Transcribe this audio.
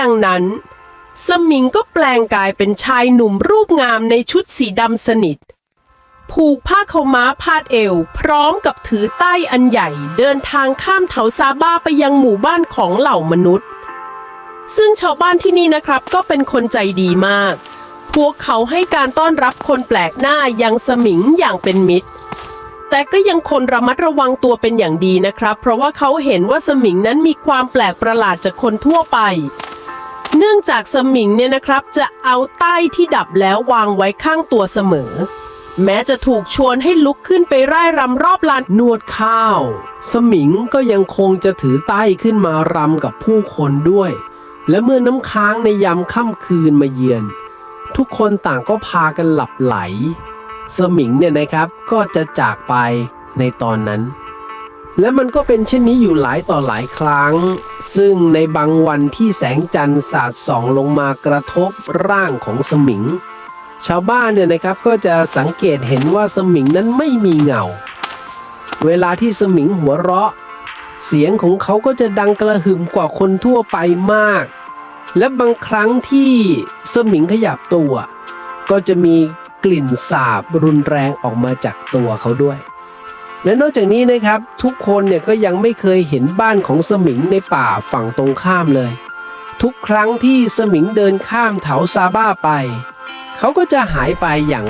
ดังนั้น สมิงก็แปลงกายเป็นชายหนุ่มรูปงามในชุดสีดำสนิท ผูกผ้าเขาม้าพาดเอว พร้อมกับถือใต้อันใหญ่เดินทางข้ามเขาซาบ้าไปยังหมู่บ้านของเหล่ามนุษย์ ซึ่งชาวบ้านที่นี่นะครับก็เป็นคนใจดีมาก พวกเขาให้การต้อนรับคนแปลกหน้ายังสมิงอย่างเป็นมิตรแต่ก็ยังคนระมัดระวังตัวเป็นอย่างดีนะครับ เพราะว่าเขาเห็นว่าสมิงนั้นมีความแปลกประหลาดจากคนทั่วไป เนื่องจากสมิงเนี่ยนะครับจะเอาใต้ที่ดับแล้ววางไว้ข้างตัวเสมอ แม้จะถูกชวนให้ลุกขึ้นไปร่ายรำรอบลานนวดข้าว สมิงก็ยังคงจะถือใต้ขึ้นมารำกับผู้คนด้วย และเมื่อน้ำค้างในยามค่ำคืนมาเยือน ทุกคนต่างก็พากันหลับไหล สมิงเนี่ยนะครับก็จะจากไปในตอนนั้น และมันก็เป็นเช่นนี้อยู่หลายต่อหลายครั้ง ซึ่งในบางวันที่แสงจันทร์สาดส่องลงมากระทบร่างของสมิง ชาวบ้านเนี่ยนะครับก็จะสังเกตเห็นว่าสมิงนั้นไม่มีเงา เวลาที่สมิงหัวเราะ เสียงของเขาก็จะดังกระหึ่มกว่าคนทั่วไปมาก และบางครั้งที่สมิงขยับตัว ก็จะมีกลิ่นสาบรุนแรงออกมาจากตัวเขาด้วย และนอกจากนี้นะครับทุกคนเนี่ยก็ยังไม่เคยเห็นบ้านของสมิงในป่าฝั่งตรงข้ามเลย ทุกครั้งที่สมิงเดินข้ามเถาซาบ้าไป เขาก็จะหายไปอย่าง